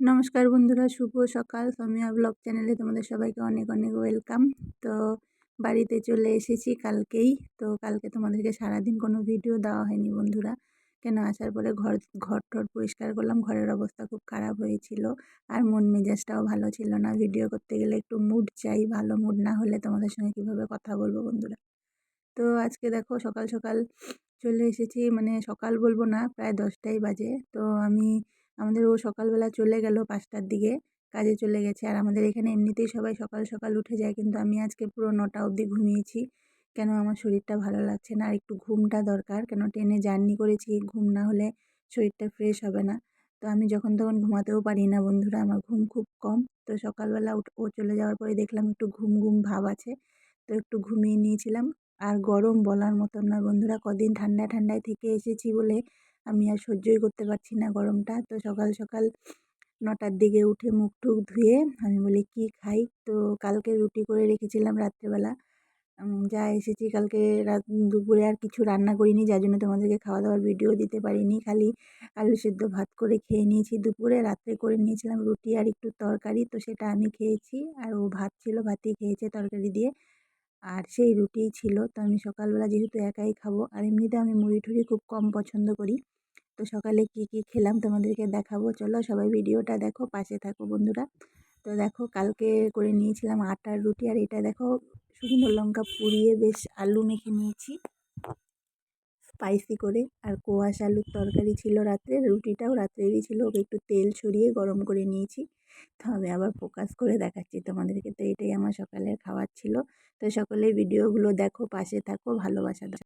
নমস্কার বন্ধুরা, শুভ সকাল। সমিয়া ব্লগ চ্যানেলে তোমাদের সবাইকে অনেক অনেক ওয়েলকাম। তো বাড়িতে চলে এসেছি কালকেই। তো কালকে তোমাদেরকে সারাদিন কোনো ভিডিও দেওয়া হয়নি বন্ধুরা। কেন? আসার পরে ঘর ঘর টর পরিষ্কার করলাম, ঘরের অবস্থা খুব খারাপ হয়েছিল। আর মন মেজাজটাও ভালো ছিল না। ভিডিও করতে গেলে একটু মুড চাই, ভালো মুড না হলে তোমাদের সঙ্গে কীভাবে কথা বলব বন্ধুরা? তো আজকে দেখো, সকাল সকাল চলে এসেছি। মানে সকাল বলব না, প্রায় দশটাই বাজে। তো আমি আমাদের ও সকালবেলা চলে গেল পাঁচটার দিকে, কাজে চলে গেছে। আর আমাদের এখানে এমনিতেই সবাই সকাল সকাল উঠে যায়, কিন্তু আমি আজকে পুরো নটা অবধি ঘুমিয়েছি। কেন আমার শরীরটা ভালো লাগছে না? আর একটু ঘুমটা দরকার। কেন ট্রেনে জার্নি করেছি, ঘুম না হলে শরীরটা ফ্রেশ হবে না। তো আমি যখন তখন ঘুমাতেও পারি না বন্ধুরা, আমার ঘুম খুব কম। তো সকালবেলা ও চলে যাওয়ার পরে দেখলাম একটু ঘুম ঘুম ভাব আছে। তো একটু ঘুমিয়ে নিয়েছিলাম। আর গরম বলার মতন নয় বন্ধুরা, কদিন ঠান্ডা ঠান্ডায় থেকে এসেছি বলে আমি আর সহ্যই করতে পারছি না গরমটা। তো সকাল সকাল নটার দিকে উঠে মুখ টুক ধুয়ে আমি বলি, কি খাই? তো কালকে রুটি করে রেখেছিলাম রাত্রেবেলা। যা এসেছি কালকে রাত, দুপুরে আর কিছু রান্না করিনি, যার জন্য তোমাদেরকে খাওয়া দাওয়ার ভিডিও দিতে পারিনি। খালি আলু সেদ্ধ ভাত করে খেয়ে নিয়েছি দুপুরে। রাত্রে করে নিয়েছিলাম রুটি আর একটু তরকারি, তো সেটা আমি খেয়েছি। আর ও ভাত ছিল, ভাতই খেয়েছে তরকারি দিয়ে। আর সেই রুটিই ছিল। তো আমি সকালবেলা যেহেতু একাই খাব, আর এমনিতে আমি মুড়ি ঠুড়ি খুব কম পছন্দ করি। তো সকালে কি কি খেলাম তোমাদেরকে দেখাবো। চলো সবাই ভিডিওটা দেখো, পাশে থাকো বন্ধুরা। তো দেখো কালকে করে নিয়েছিলাম আটার রুটি, আর এটা দেখো শুকনো লঙ্কা পুড়িয়ে বেশ আলু মেখে নিয়েছি। স্পাইসি করে। আর কোয়াশ আলুর তরকারি ছিল রাত্রে, রুটিটাও রাত্রেরই ছিল। ওকে একটু তেল ছড়িয়ে গরম করে নিয়েছি। তো আমি আবার ফোকাস করে দেখাচ্ছি তোমাদেরকে। তো এটাই আমার সকালের খাবার ছিল। তো সকলে ভিডিওগুলো দেখো, পাশে থাকো, ভালোবাসা দাও।